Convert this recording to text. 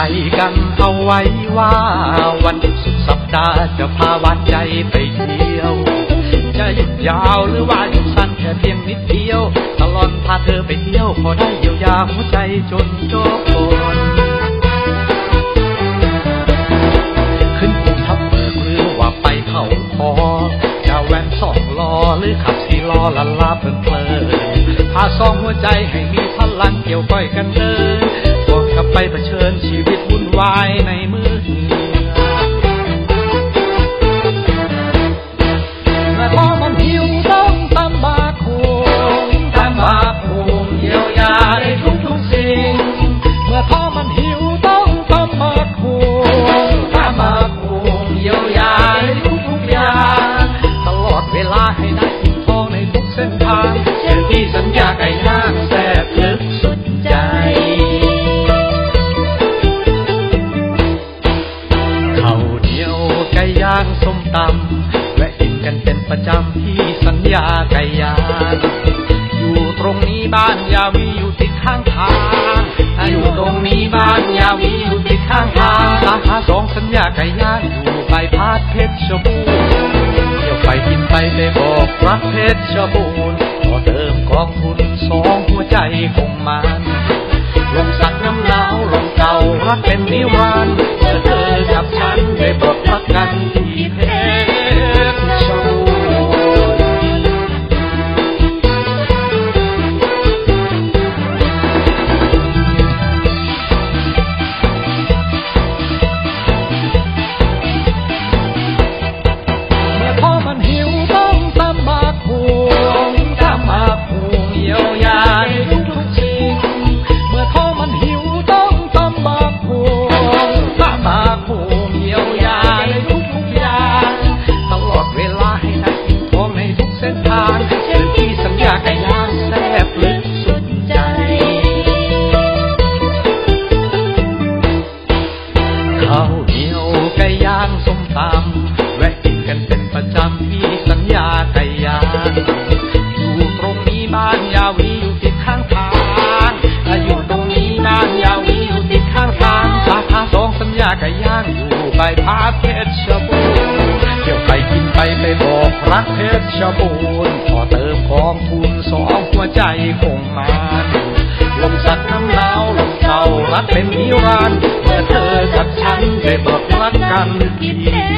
ใจกันเอาไว้ว่า วันสุดสัปดาห์จะพาหวานใจไปเที่ยว จะหยุดยาวหรือว่าหยุดสั้นแค่เพียงนิดเดียว ตลอดพาเธอไปเที่ยวพอได้เยียวยาหัวใจจนจบก่อนขึ้นภูทับเบิกหรือว่าไปเขาคอจะแวนสองล้อหรือขับสี่ล้อละลาเพลินเพลินพาสองหัวใจให้มีพลังเกี่ยวก้อยกันเดินพวกกับไปเผชิญชีวิต วุ่ำแวะกินกันเป็นประจำที่สัญญาไก่ยางอยู่ตรงนี้บ้านยาวีอยู่ติดข้างทางถ้าอยู่ตรงนี้บ้านยาวีอยู่ติดข้างทางสาขาสองสัญญาไก่ย่างอยู่ใบพาดเพชรชบูรณ์เที่ยวไปกินไปไปบอกรักเพชรชบูรณ์พอเติมกองทุนสองหัวใจคงมันลงสักน้ำหนาวลงเก่ารักเป็นนิรันดร์เมื่อเธอกับฉันได้บอก ข้าวเหนียวไก่ย่างส้มตำแวะกินกันเป็นประจำที่สัญญาไก่ย่างอยู่ตรงนี้บ้านยาวีอยู่ติดข้างทางอะอยู่ตรงนี้บ้านยาวีอยู่ติดข้างทางสาขาสองสัญญาไก่ย่างอยู่ใบายพาเพชรชบูรณ์เที่ยวไปกินไปไปบอกรักเพชรชบูรณ์พอเติมกองทุนสองหัวใจคงมันลมสักน้ำหนาวลมเก่ารักเป็นนิรันดร์ กับฉันได้บอกรักกันที่เพ